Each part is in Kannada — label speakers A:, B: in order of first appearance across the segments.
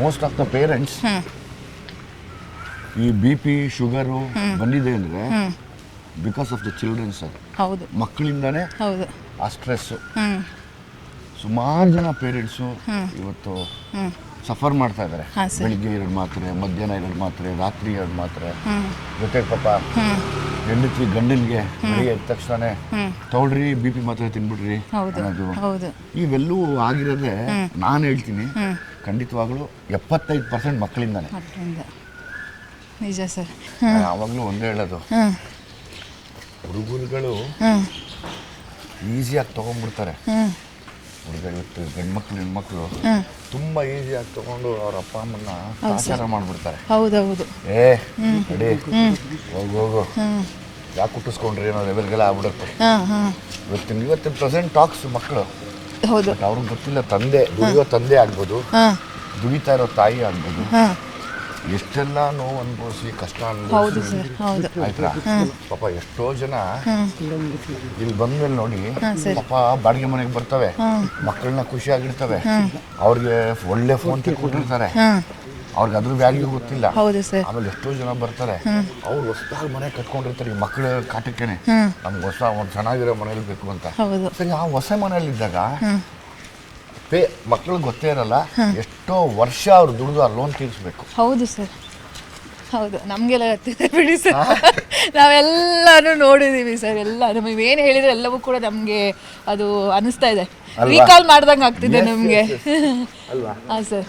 A: ಮೋಸ್ಟ್ ಆಫ್ ದ ಪೇರೆಂಟ್ಸ್ ಈ ಬಿ ಪಿ ಶುಗರು ಬಂದಿದೆ ಅಂದರೆ because of the children sir
B: ಹೌದು.
A: ಮಕ್ಕಳಿಂದಾನೇ
B: ಹೌದು.
A: ಆ ಸ್ಟ್ರೆಸ್ಸು ಸುಮಾರು ಜನ ಪೇರೆಂಟ್ಸು. ಇವತ್ತು ಸಫರ್ ಮಾಡ್ತಾ ಇದ್ದಾರೆ. ಬೆಳಿಗ್ಗೆ ಎರಡು ಮಾತ್ರೆ ಮಧ್ಯಾಹ್ನ ಎರಡು ಮಾತ್ರೆ ರಾತ್ರಿ ಎರಡು ಮಾತ್ರೆ. ಜೊತೆಗೆ ಪಾಪ ಹೆಂಡತಿ ಗಂಡನಿಗೆ ಬೆಳಿಗ್ಗೆ ಎದ್ದ ತಕ್ಷಣ ತಗೊಳ್ರಿ ಬಿ ಪಿ ಮಾತ್ರೆ ತಿನ್ಬಿಡ್ರಿ ಅನ್ನೋದು. ಇವೆಲ್ಲವೂ ಆಗಿರೋದೇ ನಾನು ಹೇಳ್ತೀನಿ. ಖಂಡಿತವಾಗ್ಲೂ ಎಪ್ಪತ್ತೈದು ಪರ್ಸೆಂಟ್ ಮಕ್ಕಳಿಂದಾನೆ.
B: ಮಕ್ಕಳಿಂದ. ನಿಜ ಸರ್.
A: ಯಾವಾಗಲೂ ಒಂದೇ ಹೇಳೋದು. ಹುಡುಗರುಗಳು ಈಸಿಯಾಗಿ ತೊಗೊಂಡ್ಬಿಡ್ತಾರೆ.
B: ಹುಡುಗರು
A: ಹುಡುಗ ಇವತ್ತು ಗಂಡ್ಮಕ್ಳು ಹೆಣ್ಮಕ್ಳು ತುಂಬ ಈಸಿಯಾಗಿ ತಗೊಂಡು ಅವ್ರ ಅಪ್ಪ ಅಮ್ಮನ್ನ ಆಚಾರ ಮಾಡಿಬಿಡ್ತಾರೆ.
B: ಹೌದೌದು.
A: ಏ ರೆಡಿ ಹೋಗು ಹೋಗು. ಯಾಕೆ ಕುಟ್ಟಿಸ್ಕೊಂಡ್ರಿ ಅನ್ನೋ ಲೆವೆಲ್ಗೆಲ್ಲ ಆಗ್ಬಿಡುತ್ತೆ. ಇವತ್ತಿನ ಇವತ್ತಿನ ಪ್ರೆಸೆಂಟ್ ಟಾಕ್ಸ್ ಮಕ್ಕಳು.
B: ಹೌದು.
A: ಬಟ್ ಅವ್ರಿಗೆ ಗೊತ್ತಿಲ್ಲ ತಂದೆ ದುಡಿಯೋ ತಂದೆ ಆಗ್ಬೋದು.
B: ಹಾಂ.
A: ದುಡಿತಾ ಇರೋ ತಾಯಿ ಆಗ್ಬೋದು.
B: ಹಾ.
A: ಎಷ್ಟೆಲ್ಲ ನೋವು ಅನುಭವಿಸಿ ಕಷ್ಟ
B: ಹೌದು
A: ಅನುಭವಿಸಿ
B: ಸರ್ ಹೌದು.
A: ಆಯ್ತಾ? ಪಾಪ ಎಷ್ಟೋ ಜನ ಇಲ್ಲಿ ಬಂದ್ಮೇಲೆ ನೋಡಿ
B: ಹಾ, ಸರಿ.
A: ಪಾಪ ಬಾಡಿಗೆ ಮನೆಗೆ ಬರ್ತವೆ.
B: ಮಕ್ಕಳನ್ನ
A: ಮಕ್ಕಳನ್ನ ಖುಷಿಯಾಗಿರ್ತವೆ ಅವ್ರಿಗೆ ಒಳ್ಳೆ ಫೋನ್ ತಿಳ್ಕೊಟ್ಟಿರ್ತಾರೆ
B: ಹಾಂ.
A: ಅವ್ರಿಗೆ ಅದ್ರ ವ್ಯಾಲ್ಯೂ ಗೊತ್ತಿಲ್ಲ.
B: ಹೌದು ಸರ್.
A: ಆಮೇಲೆ ಎಷ್ಟೋ ಜನ ಬರ್ತಾರೆ. ಅವ್ರು ಹೊಸದಾಗಿ ಮನೆ ಕಟ್ಕೊಂಡಿರ್ತಾರೆ. ಈ ಮಕ್ಕಳ ಕಾಟಕ್ಕೇನೆ. ನಮ್ಗೆ ಹೊಸ ಒಂದು ಚೆನ್ನಾಗಿರೋ ಮನೇಲಿ ಬೇಕು ಅಂತ.
B: ಹೌದು.
A: ಸರಿ ಆ ಹೊಸ ಮನೇಲಿ
B: ಇದ್ದಾಗ
A: ಪೇ ಮಕ್ಕಳಿಗೆ ಗೊತ್ತೇ ಇರಲ್ಲ. ಎಷ್ಟೋ ವರ್ಷ ಅವ್ರು ದುಡಿದು ಆ ಲೋನ್ ತೀರಿಸ್ಬೇಕು.
B: ಹೌದು ಸರ್. ಹೌದು. ನಮಗೆಲ್ಲ ಗೊತ್ತಿದೆ ಬಿಡಿ ಸರ್. ನಾವೆಲ್ಲನೂ ನೋಡಿದ್ದೀವಿ ಸರ್ ಎಲ್ಲ ನಮಗೆ ಏನು ಹೇಳಿದ್ರೆ ಎಲ್ಲವೂ ಕೂಡ ನಮಗೆ ಅದು ಅನಿಸ್ತಾ ಇದೆ? ರೀಕಾಲ್ ಮಾಡ್ದಂಗೆ ಆಗ್ತಿದೆ ನಮಗೆ. ಹಾಂ ಸರ್.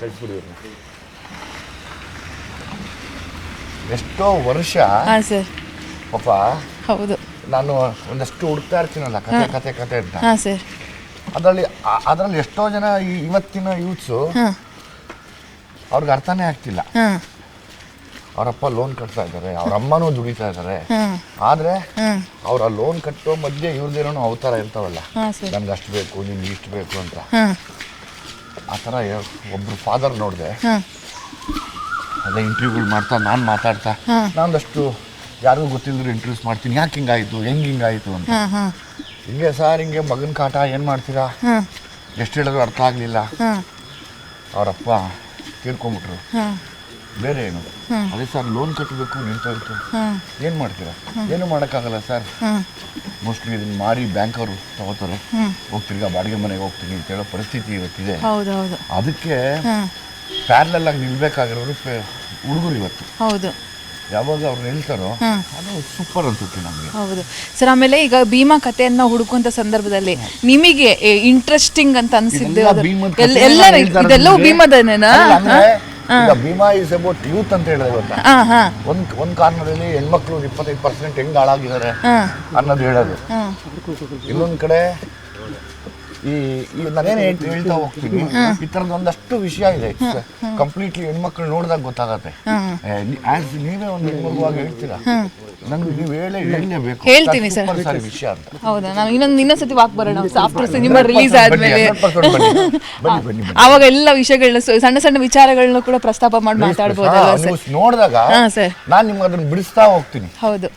A: ಎಷ್ಟೋ ವರ್ಷ.
B: ಹಾಂ ಸರ್
A: ಪಾಪ
B: ಹೌದು.
A: ನಾನು ಒಂದಷ್ಟು ಹುಡುಕ್ತಾ ಇರ್ತೀನಲ್ಲ ಕತೆ ಕತೆ ಕತೆ ಅಂತ.
B: ಹಾಂ ಸರ್
A: ಅದರಲ್ಲಿ ಅದರಲ್ಲಿ ಎಷ್ಟೋ ಜನ ಈ ಇವತ್ತಿನ ಯೂತ್ಸು
B: ಹಾಂ.
A: ಅವ್ರಿಗೆ ಅರ್ಥನೇ ಆಗ್ತಿಲ್ಲ.
B: ಹಾಂ.
A: ಅವರಪ್ಪ ಲೋನ್ ಕಟ್ತಾ ಇದ್ದಾರೆ ಅವ್ರ ಅಮ್ಮನೂ ದುಡಿತಾ ಇದ್ದಾರೆ. ಆದ್ರೆ ಅವ್ರ ಲೋನ್ ಕಟ್ಟೋ ಮಧ್ಯೆ ಇವ್ರದೇನೋ ಅವತಾರ ಇರ್ತಾವಲ್ಲ. ನನ್ಗೆ ಅಷ್ಟು ಬೇಕು ನಿಮ್ಗೆ ಇಷ್ಟು ಬೇಕು ಅಂತ. ಆ ಥರ ಒಬ್ರು ಫಾದರ್ ನೋಡಿದೆ. ಅದೇ ಇಂಟರ್ವ್ಯೂಗಳು ಮಾಡ್ತಾ ನಾನು ಮಾತಾಡ್ತಾ.
B: ನಾನಷ್ಟು
A: ನಾನೊಂದಷ್ಟು ಯಾರಿಗೂ ಗೊತ್ತಿಲ್ಲದ್ರು ಇಂಟ್ರೊಡ್ಯೂಸ್ ಮಾಡ್ತೀನಿ. ಯಾಕೆ ಹಿಂಗಾಯಿತು? ಹೆಂಗೆ ಹಿಂಗಾಯಿತು ಅಂತ. ಹಿಂಗೆ ಸರ್ ಹಿಂಗೆ ಮಗನ ಕಾಟ ಏನು ಮಾಡ್ತೀರಾ? ಎಷ್ಟು ಹೇಳಿದ್ರು ಅರ್ಥ ಆಗಲಿಲ್ಲ. ಅವರಪ್ಪ ತೀರ್ಕೊಂಬಿಟ್ರು
B: ಹಾಂ.
A: ಬೇರೆ ಏನು? ಅದೇ ಸರ್ ಲೋನ್ ಕಟ್ಟಬೇಕು ನಿಂತೋಯ್ತು ಏನು ಮಾಡ್ತೀರಾ? ಏನು ಮಾಡೋಕ್ಕಾಗಲ್ಲ ಸರ್. ಮೋಸ್ಟ್ಲಿ ಇದನ್ನ ಮಾರಿ ಬ್ಯಾಂಕ್ ಅವರು ತಗೋತಾರೆ. ಹೋಗ್ತಿರ್ಗ ಬಾಡಿಗೆ ಮನೆಗೆ ಹೋಗ್ತೀನಿ ಅಂತ ಹೇಳೋ ಪರಿಸ್ಥಿತಿ ಇವತ್ತಿದೆ. ಅದಕ್ಕೆ ಆಗಿ ನಿಲ್ಬೇಕಾಗಿರೋರು ಹುಡುಗರು ಇವತ್ತು.
B: ಹೌದು.
A: ಯಾವಾಗ ಅವ್ರು ನಿಲ್ತಾರೋ ಅದು ಸೂಪರ್ ಅನ್ಸುತ್ತೆ ನಮಗೆ.
B: ಹೌದು. ಸರ್ ಆಮೇಲೆ ಈಗ ಭೀಮಾ ಕಥೆಯನ್ನ ಹುಡುಕುವಂತ ಸಂದರ್ಭದಲ್ಲಿ ನಿಮಗೆ ಇಂಟ್ರೆಸ್ಟಿಂಗ್ ಅಂತ ಅನ್ಸಿದ್ದು
A: ಎಲ್ಲ
B: ಇದೆಲ್ಲವೂ ಭೀಮದನೇನಾ?
A: ಈಗ ಭೀಮಾ ಇಸ್ ಅಬೌಟ್ ಯೂತ್ ಅಂತ ಹೇಳಿದ್ರೆ ಗೊತ್ತಾ? ಒಂದ್ ಒಂದ್ ಕಾರಣದಲ್ಲಿ ಹೆಣ್ಮಕ್ಳು ಇಪ್ಪತ್ತೈದು ಪರ್ಸೆಂಟ್ ಹೆಂಗ್ ಹಾಳಾಗಿದ್ದಾರೆ ಅನ್ನೋದು ಹೇಳೋದು. ಇನ್ನೊಂದ್ ಕಡೆ ಈ ಈ ನಾನೇನು ಹೇಳ್ತಾ ಹೋಗ್ತೀನಿ. ಈ ಥರದ ಒಂದಷ್ಟು ವಿಷಯ ಇದೆ. ಕಂಪ್ಲೀಟ್ಲಿ ಹೆಣ್ಮಕ್ಳು ನೋಡಿದಾಗ ಗೊತ್ತಾಗತ್ತೆ. ಆಸ್ ನೀವೇ ಒಂದು ಹೆಣ್ಮಗುವಾಗಿ ಹೇಳ್ತೀರಾ? ನಂಗೆ ನೀವು ಹೇಳೇ ಹೇಳಲೇಬೇಕು.
B: ಹೇಳ್ತೀನಿ ಸರ್.
A: ಸಾರಿ ವಿಷಯ ಅಂತ.
B: ಹೌದಾ? ನಾವು ಇನ್ನೊಂದು ಇನ್ನೊಂದ್ಸತಿ ವಾಕ್ ಬರೋಣ. ಆಫ್ಟರ್ ಸಿನಿಮಾ ರಿಲೀಸ್ ಆದ್ಮೇಲೆ.
A: 100% ಬನ್ನಿ. ಬನ್ನಿ, ಬನ್ನಿ, ಬನ್ನಿ.
B: ಆವಾಗ ಎಲ್ಲ ವಿಷಯಗಳನ್ನ ಸಣ್ಣ ಸಣ್ಣ ವಿಚಾರಗಳನ್ನ ಕೂಡ ಪ್ರಸ್ತಾಪ ಮಾಡಿ ಮಾತಾಡ್ಬೋದು
A: ಹಾ,
B: ಸರ್?
A: ನೋಡಿದಾಗ ನಾನು ನಿಮ್ಗೆ ಅದನ್ನ ಬಿಡಿಸ್ತಾ ಹೋಗ್ತೀನಿ.
B: ಹೌದು.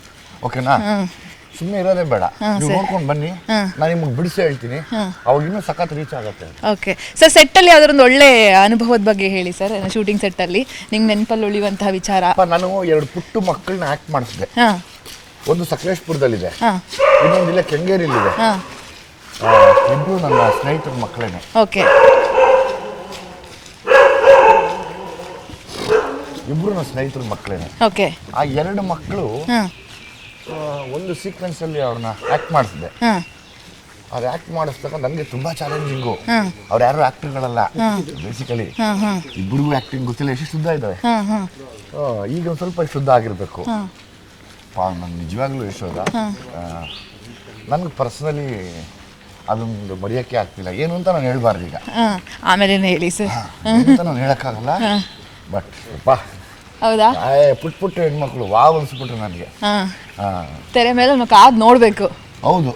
A: ಓಕೆನಾ ಸುಮ್ಮನೆ ಇರೋದೇ ಬೇಡ. ನೀವು. ನೋಡ್ಕೊಂಡು ಬನ್ನಿ. ನಾನು ನಿಮಗೆ ಬಿಡಿಸಿ ಹೇಳ್ತೀನಿ. ಅವಾಗ ಇನ್ನೂ ಸಖತ್ ರೀಚ್ ಆಗುತ್ತೆ.
B: ಓಕೆ ಸರ್ ಸೆಟ್ಟಲ್ಲಿ ಯಾವ್ದಾರೊಂದು ಒಳ್ಳೆ ಅನುಭವದ ಬಗ್ಗೆ ಹೇಳಿ ಸರ್ ಶೂಟಿಂಗ್ ಸೆಟ್ಟಲ್ಲಿ ನಿಮ್ಗೆ ನೆನಪಲ್ಲಿ ಉಳಿಯುವಂತಹ ವಿಚಾರ.
A: ನಾನು ಎರಡು ಪುಟ್ಟು ಮಕ್ಕಳನ್ನ ಆಕ್ಟ್ ಮಾಡಿಸಿದೆ
B: ಹಾಂ.
A: ಒಂದು ಸಕಲೇಶ್ಪುರದಲ್ಲಿದೆ. ಇನ್ನೊಂದು ಇಲ್ಲ ಕೆಂಗೇರಿಲಿದೆ ಇಬ್ರು ನನ್ನ ಸ್ನೇಹಿತರ ಮಕ್ಕಳೇನೆ.
B: ಓಕೆ
A: ಇಬ್ಬರು ನನ್ನ ಸ್ನೇಹಿತರ ಮಕ್ಕಳೇನೆ.
B: ಓಕೆ
A: ಆ ಎರಡು ಮಕ್ಕಳು
B: ಹಾಂ.
A: ಒಂದು ಸೀಕ್ವೆನ್ಸಲ್ಲಿ ಅವ್ರನ್ನ ಆ್ಯಕ್ಟ್ ಮಾಡಿಸಿದೆ ಅವ್ರು ಆ್ಯಕ್ಟ್ ಮಾಡಿಸಿದಾಗ ನನಗೆ ತುಂಬ ಚಾಲೆಂಜಿಂಗು ಅವ್ರು ಯಾರು ಆ್ಯಕ್ಟರ್ಗಳಲ್ಲ ಬೇಸಿಕಲಿ ಇಬ್ಬರಿಗೂ ಆ್ಯಕ್ಟಿಂಗ್ ಗೊತ್ತಿಲ್ಲ ಎಷ್ಟು ಶುದ್ಧ ಇದ್ದಾವೆ. ಈಗ ಒಂದು ಸ್ವಲ್ಪ ಶುದ್ಧ ಆಗಿರಬೇಕು. ಪಾ ನಿಜವಾಗ್ಲೂ ಯಶೋದ ನನಗೆ ಪರ್ಸ್ನಲಿ ಅದೊಂದು ಮರೆಯೋಕ್ಕೆ ಆಗ್ತಿಲ್ಲ. ಏನು ಅಂತ ನಾನು ಹೇಳ್ಬಾರ್ದು ಈಗ.
B: ಆಮೇಲೆ ಹೇಳಿ ಸರ್.
A: ಅಂತ ನಾನು ಹೇಳೋಕ್ಕಾಗಲ್ಲ. ಬಟ್ ಪಾ
B: ಹೌದಾ?
A: ಪುಟ್ ಪುಟ್ಟ ಹೆಣ್ಮಕ್ಳು ವಾವ್ ಅನ್ಸ್ಬಿಟ್ರು ನನಗೆ.
B: ತೆರೆ ಮೇಲೆ ನಾವು ಕಾದ್ ನೋಡಬೇಕು.
A: ಹೌದು.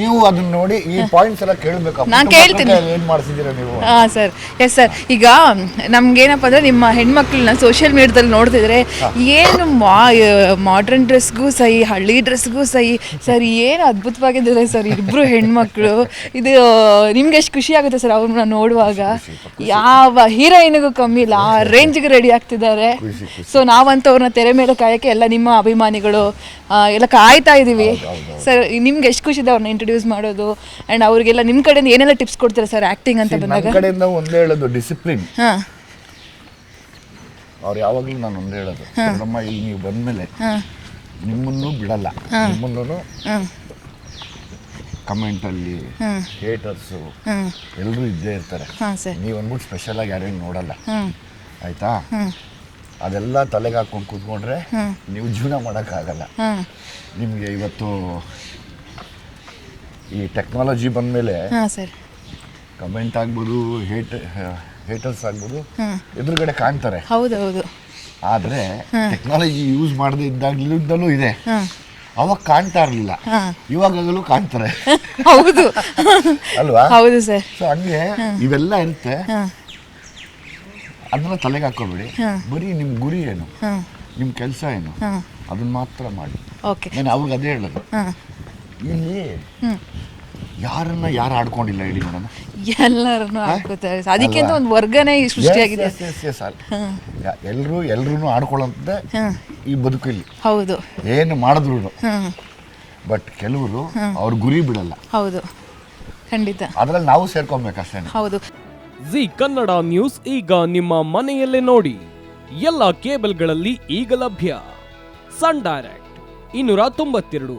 A: ನೀವು ಅದನ್ನ ನೋಡಿ ಈ ಪಾಯಿಂಟ್ಸ್ ಎಲ್ಲ ಕೇಳಬೇಕು.
B: ನಾನು ಕೇಳ್ತೀನಿ.
A: ಏನು ಮಾಡ್ತಿದ್ದೀರಾ ನೀವು?
B: ಹಾಂ ಸರ್. ಎಸ್ ಸರ್ ಈಗ ನಮ್ಗೇನಪ್ಪ ಅಂದರೆ ನಿಮ್ಮ ಹೆಣ್ಮಕ್ಳನ್ನ ಸೋಷಿಯಲ್ ಮೀಡಿಯಾದಲ್ಲಿ ನೋಡ್ತಿದ್ರೆ ಏನು ಮಾ ಮಾಡ್ರನ್ ಡ್ರೆಸ್ಗೂ ಸಹಿ ಹಳ್ಳಿ ಡ್ರೆಸ್ಗೂ ಸಹಿ ಸರ್ ಏನು ಅದ್ಭುತವಾಗಿದ್ದಾರೆ ಸರ್ ಇಬ್ರು ಹೆಣ್ಮಕ್ಳು. ಇದು ನಿಮ್ಗೆ ಎಷ್ಟು ಖುಷಿ ಆಗುತ್ತೆ ಸರ್ ಅವ್ರನ್ನ ನೋಡುವಾಗ? ಯಾವ ಹೀರೋಯಿನ್ಗೂ ಕಮ್ಮಿ ಇಲ್ಲ ಆ ರೇಂಜ್ಗೆ ರೆಡಿ ಆಗ್ತಿದ್ದಾರೆ. ಸೊ ನಾವಂತೂ ಅವ್ರನ್ನ ತೆರೆ ಮೇಲೆ ಕಾಯಕ್ಕೆ ಎಲ್ಲ ನಿಮ್ಮ ಅಭಿಮಾನಿಗಳು ಎಲ್ಲ ಕಾಯ್ತಾ ಇದ್ದೀವಿ ಸರ್ ನಿಮ್ಗೆ ಎಷ್ಟು ಖುಷಿ ಇದೆ ಅವ್ರನ್ನ ಇಂಟ್ರೊಡ್ಯೂಸ್ ಮಾಡೋದು ಆ್ಯಂಡ್ ಅವ್ರಿಗೆಲ್ಲ ನಿಮ್ಮ ಕಡೆಯಿಂದ ಏನೆಲ್ಲ ಟಿಪ್ಸ್ ಕೊಡ್ತೀರಾ ಸರ್ ಆ್ಯಕ್ಟಿಂಗ್ ಅಂತ ಬಂದಾಗ?
A: ನಿಮ್ಮ ಕಡೆಯಿಂದ ಒಂದೇ ಹೇಳೋದು ಡಿಸಿಪ್ಲಿನ್
B: ಹಾಂ.
A: ಅವ್ರು ಯಾವಾಗಲೂ ನಾನು ಒಂದೇ ಹೇಳೋದು. ನಮ್ಮ ಇಲ್ಲಿ ನೀವು ಬಂದಮೇಲೆ
B: ಹಾಂ.
A: ನಿಮ್ಮನ್ನು ಬಿಡಲ್ಲ. ನಿಮ್ಮನ್ನು ಕಮೆಂಟಲ್ಲಿ ಹೇಟರ್ಸು ಎಲ್ಲರೂ ಇದ್ದೇ ಇರ್ತಾರೆ.
B: ಹಾ ಸರ್
A: ನೀವು ಅಂದ್ಬಿಟ್ಟು ಸ್ಪೆಷಲಾಗಿ ಯಾರೇನು ನೋಡಲ್ಲ. ಆಯಿತಾ? ಅದೆಲ್ಲ ತಲೆಗೆ ಹಾಕೊಂಡು ಕೂತ್ಕೊಂಡ್ರೆ. ನೀವು ಜೀವನ ಮಾಡೋಕ್ಕಾಗಲ್ಲ. ನಿಮಗೆ ಇವತ್ತು ಈ ಟೆಕ್ನಾಲಜಿ ಬಂದಮೇಲೆ
B: ಹಾಂ ಸರ್.
A: ಕಮೆಂಟ್ ಆಗ್ಬೋದು ಹೇಟ್ ಹೇಟರ್ಸ್ ಆಗ್ಬೋದು ಎದುರುಗಡೆ ಕಾಣ್ತಾರೆ.
B: ಹೌದು ಹೌದು
A: ಆದರೆ ಟೆಕ್ನಾಲಜಿ ಯೂಸ್ ಮಾಡದೇ ಇದ್ದಾಗಲಿಂದಲೂ ಇದೆ. ಅವಾಗ ಕಾಣ್ತಾ ಇರಲಿಲ್ಲ. ಇವಾಗಲೂ ಕಾಣ್ತಾರೆ.
B: ಹೌದು.
A: ಅಲ್ವಾ?
B: ಹೌದು ಸರ್.
A: ಸೊ ಹಂಗೆ ಇವೆಲ್ಲ ಇರುತ್ತೆ. ಅದನ್ನ ತಲೆಗೆ ಹಾಕೋಬೇಡಿ. ಬರೀ ನಿಮ್ಮ ಗುರಿ ಏನು? ನಿಮ್ಮ ಕೆಲಸ ಏನು? ಅದನ್ನ ಮಾತ್ರ ಮಾಡಿ.
B: ಓಕೆ.
A: ನಾನು ಅವ್ರಿಗೆ ಅದೇ ಹೇಳೋದು. ಇಲ್ಲಿ ಯಾರನ್ನ ಯಾರು ಆಡ್ಕೊಂಡಿಲ್ಲ ಹೇಳಿ ಮೇಡಮ್
B: ಎಲ್ಲರನ್ನು ಆಡ್ಕೋತಾರೆ. ಅದಕ್ಕೆ ಅಂತ ಒಂದು ವರ್ಗನೇ ಸೃಷ್ಟಿಯಾಗಿದೆ.
A: ಎಲ್ಲರೂ ಎಲ್ಲರೂ ಆಡ್ಕೊಳ್ಳೋಂಥದ್ದೇ
B: ಈ
A: ಈ ಬದುಕಲ್ಲಿ
B: ಹೌದು.
A: ಏನು ಮಾಡಿದ್ರು ಬಟ್ ಕೆಲವರು ಅವ್ರ ಗುರಿ ಬಿಡಲ್ಲ.
B: ಹೌದು. ಖಂಡಿತ.
A: ಅದ್ರಲ್ಲಿ ನಾವು ಸೇರ್ಕೊಬೇಕಷ್ಟೇ
B: ಹೌದು.
C: ಜಿ ಕನ್ನಡ ನ್ಯೂಸ್ ಈಗ ನಿಮ್ಮ ಮನೆಯಲ್ಲೇ ನೋಡಿ. ಎಲ್ಲ ಕೇಬಲ್ಗಳಲ್ಲಿ ಈಗ ಲಭ್ಯ. ಸನ್ ಡೈರೆಕ್ಟ್ ಇನ್ನೂರ ತೊಂಬತ್ತೆರಡು.